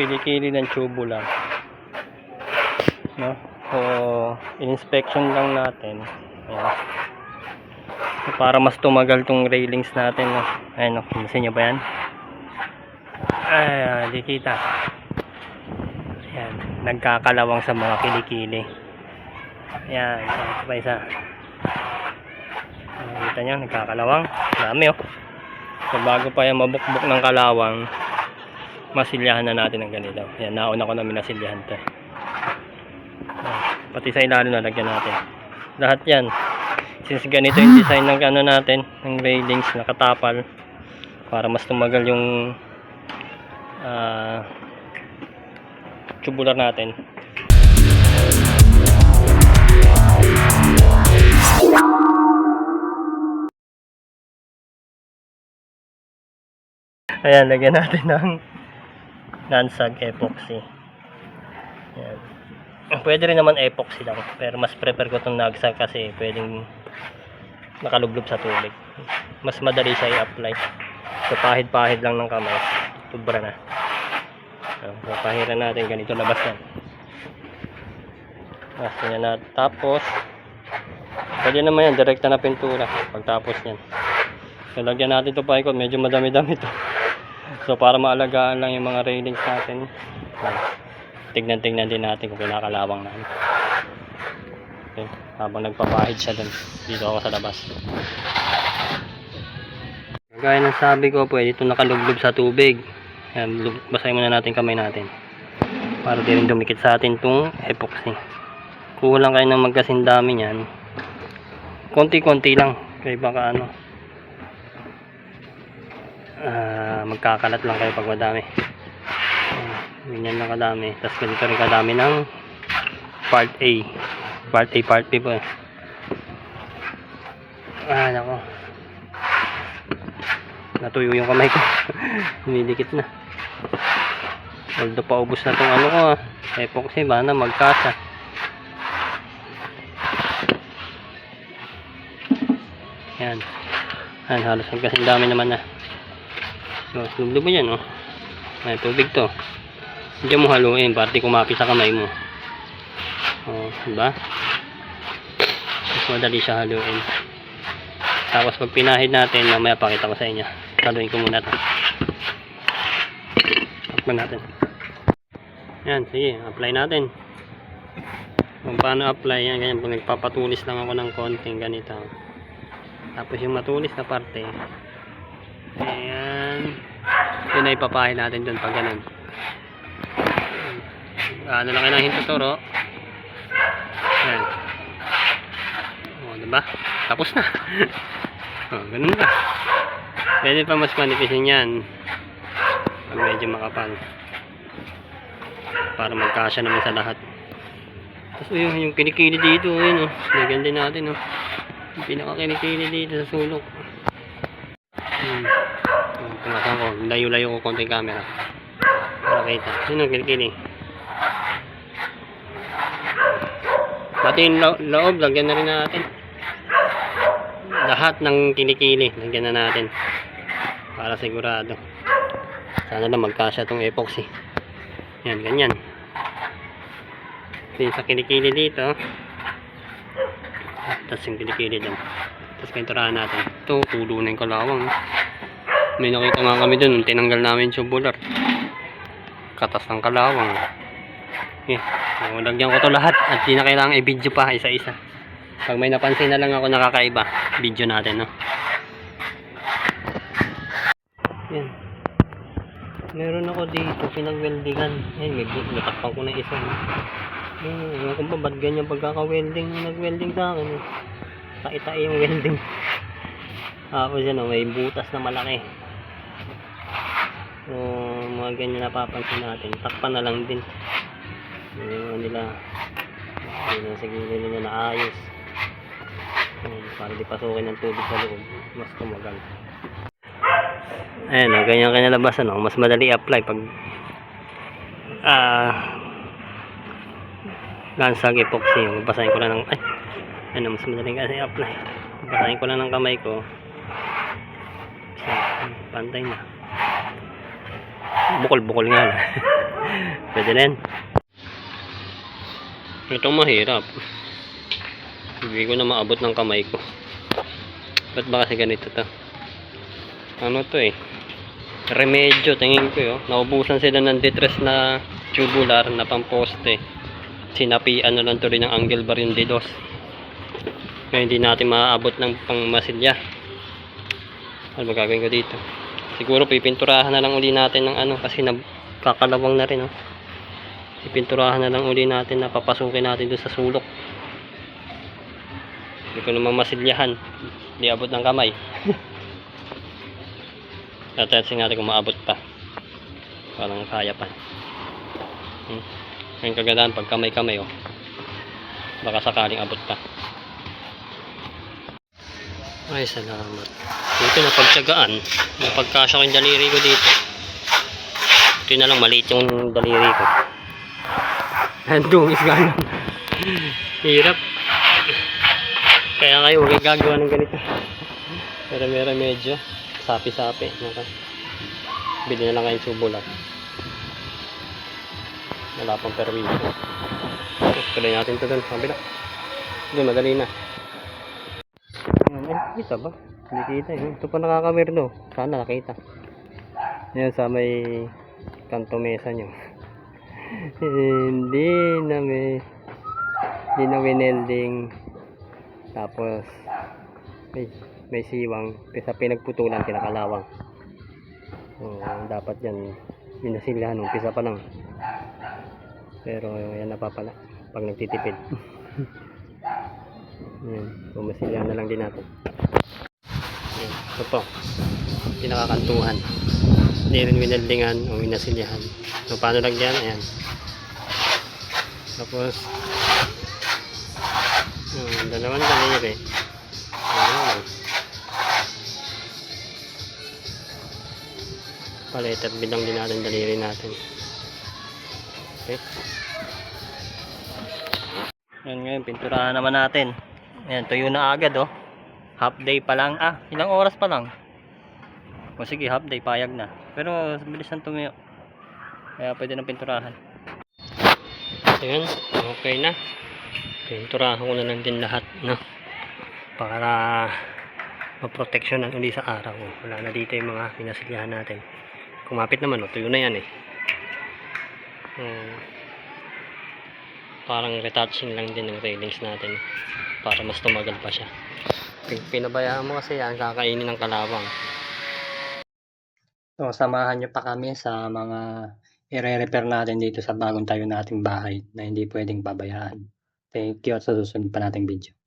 kilikili ng tubular. No? So, inspection lang natin. Ayan. So, para mas tumagal tong railings natin. No? Ayan, no? Pinsin nyo ba yan? Ay, di kita. Ayan, nagkakalawang sa mga kilikili. Ayan, isa pa isa. Ayan, Kita nyo, nagkakalawang. Dami oh. So, bago pa yan mabukbuk ng kalawang, masilyahan na natin ng ganito. Ayan, nauna ko na minasilyahan to. Pati sa ilalim na lagyan natin. Lahat yan. Since ganito yung design ng ano natin, ng railings, nakatapal, para mas tumagal yung ah tubular natin. Ayan, lagyan natin ng nansag epoxy. Ayan. Pwede rin naman epoxy lang, pero mas prefer ko itong nagsag kasi pwedeng nakalublob sa tubig. Mas madali siya i-apply. So, pahid-pahid lang ng kamay. Tubra na. So, pahiran natin ganito labas yan. Basta yan na. Tapos, pwede naman yan, direkta na pintura. Pagtapos yan. So, lagyan natin ito pa ikot. Medyo madami-dami to. So, para maalagaan lang yung mga railings natin. Ayan. Tignan-tignan din natin kung kinakalawang namin. Okay. Habang nagpapahid siya dun. Dito ako sa labas. Gaya ng sabi ko, pwede ito nakalublob sa tubig. Yan, basahin muna natin kamay natin. Para di rin dumikit sa atin itong epoxy. Kulang kayo ng magkasindami niyan. Konti-konti lang. Kaya baka ano. ah magkakalat lang kayo pag madami. Ganyan lang kadami. Tapos ganito rin kadami ng part A. Part A, part B po eh. Ah, nako. Natuyo yung kamay ko. Humidikit na. Although paubos na tong ano ko ah. Epoxy ba na magkasa. Yan. Yan, halos magkasing dami naman na. So, lublob mo yan oh. Ay, tubig to. Hindi mo haluin, party kumaki sa kamay mo. Oh, diba? Mas madali siya haluin. Tapos pag pinahid natin, mamaya pakita ko sa inyo. Haluin ko muna to. Takpan natin. Yan, sige, apply natin. Kung paano apply yan, ganyan. Pag nagpapatulis lang ako ng konting ganito. Tapos yung matulis na parte, yun ay ipapahin natin dun pag ganun. Ano lang ng hinto toro. Ayan. O, diba? Tapos na. o, ganun ba? Pwede pa mas manipisin yan. Pag medyo makapal. Para magkasya naman sa lahat. Tapos yun, yung kinikili dito, yun o. Lagyan din natin o. Yung pinaka-kinikili dito sa sulok. Hmm. Yung Tungasan ko, layo-layo ko konti yung camera. Para kita. Ang kilikili. Pati yung lo- loob, lagyan na rin natin. Lahat ng kilikili, lagyan na natin. Para sigurado. Sana lang magkasya tong epoxy. Yan, ganyan. Ito yung sa kilikili dito. Tapos yung kilikili doon. Tapos pinturahan natin. Ito, tulo na yung. May nakita nga kami nung Tinanggal namin yung tubular. Katas ng kalawang. Yeah. So, lagyan ko to lahat. At di na kailangan i-video pa isa-isa. Pag may napansin na lang ako nakakaiba, video natin, no? Yan. Meron ako dito, pinag-weldingan. Yan, may natakpan ko na isa. Yan, ewan ko ba, ba't ganyan pagkaka-welding nag-welding sa akin? eh. Tai-tai yung welding. Tapos yan, oh, may butas na malaki. So, mga ganyan napapansin natin. Takpan na lang din. Yung nila, yun ang siguro nila na ayos. Ayan, para di pasukin ng tubig sa loob. Mas tumagal. Ayan, ganyan kinalabasan. Oh. Mas madali apply pag ah lansag epoxy. Oh. Basahin ko lang ng ay ano mas madali kasi apply. Basahin ko lang ng kamay ko. So, pantay na. Bukol-bukol nga lang. Pwede na yan. Itong mahirap. Hindi ko na maabot ng kamay ko. Ba't ba kasi ganito to? Ano to eh? Remedyo, tingin ko yun. Naubusan sila ng detres na tubular na pamposte. Sinapian na lang to rin ng angle bar yung dedos. Kaya hindi natin maaabot ng pangmasilya. Ano ba gagawin ko dito? Siguro pipinturahan na lang uli natin ng ano kasi nagkakalawang na rin oh. Pipinturahan na lang uli natin na papasukin natin doon sa sulok. Hindi ko naman masilyahan. Hindi abot ng kamay. Tatansin natin kung maabot pa. Parang kaya pa. Hmm. Kagandaan pag kamay-kamay oh. Baka sakaling abot pa. Ay, salamat. Ito na pagtsagaan. Napagkasya ko yung daliri ko dito. Ito na lang, maliit yung daliri ko. Handungis gano'n. Hirap. Kaya kayo, huwag kayong gagawa ng ganito. Pero meron medyo sapi-sapi. Bili na lang kayong tubo lang. Wala pang permiso. Tuloy natin ito doon. Kabila. Doon, madali na. Ayan, eh, kita ba? Hindi kita eh. Ito pa nakakamirno. Sana nakita. Ayan sa may kanto mesa nyo. hindi na may hindi na winelding. Tapos may, may siwang. Sa pinagputulan, pinakalawang. So, dapat yan minasilahan. Umpisa pa lang. Pero yan napapala. Pag nagtitipid. Yan. Pumasilihan na lang din natin. Yan. Ito po. Pinakakantuhan. Hindi rin wineldingan o winasilyahan. So, paano lang yan? Ayan. Tapos, yung dalawang daliri. Ayan. Palitat bilang din natin daliri natin. Okay. Yan ngayon, pinturahan naman natin. Ayan, tuyo na agad oh. Half day pa lang. Ah, ilang oras pa lang. O sige, half day, payag na. Pero bilis ng tumiyo. Kaya pwede nang pinturahan. Ayan, okay na. Pinturahan ko na lang din lahat, no? Para maproteksyonan uli sa araw. Wala na dito yung mga pinasilyahan natin. Kumapit naman, oh, tuyo na yan eh. Hmm parang retouching lang din ng railings natin para mas tumagal pa siya pinabayaan mo kasi yan kakainin ng kalawang so samahan nyo pa kami sa mga i-repair natin dito sa bagong tayo nating bahay na hindi pwedeng pabayaan thank you at sa susunod pa nating video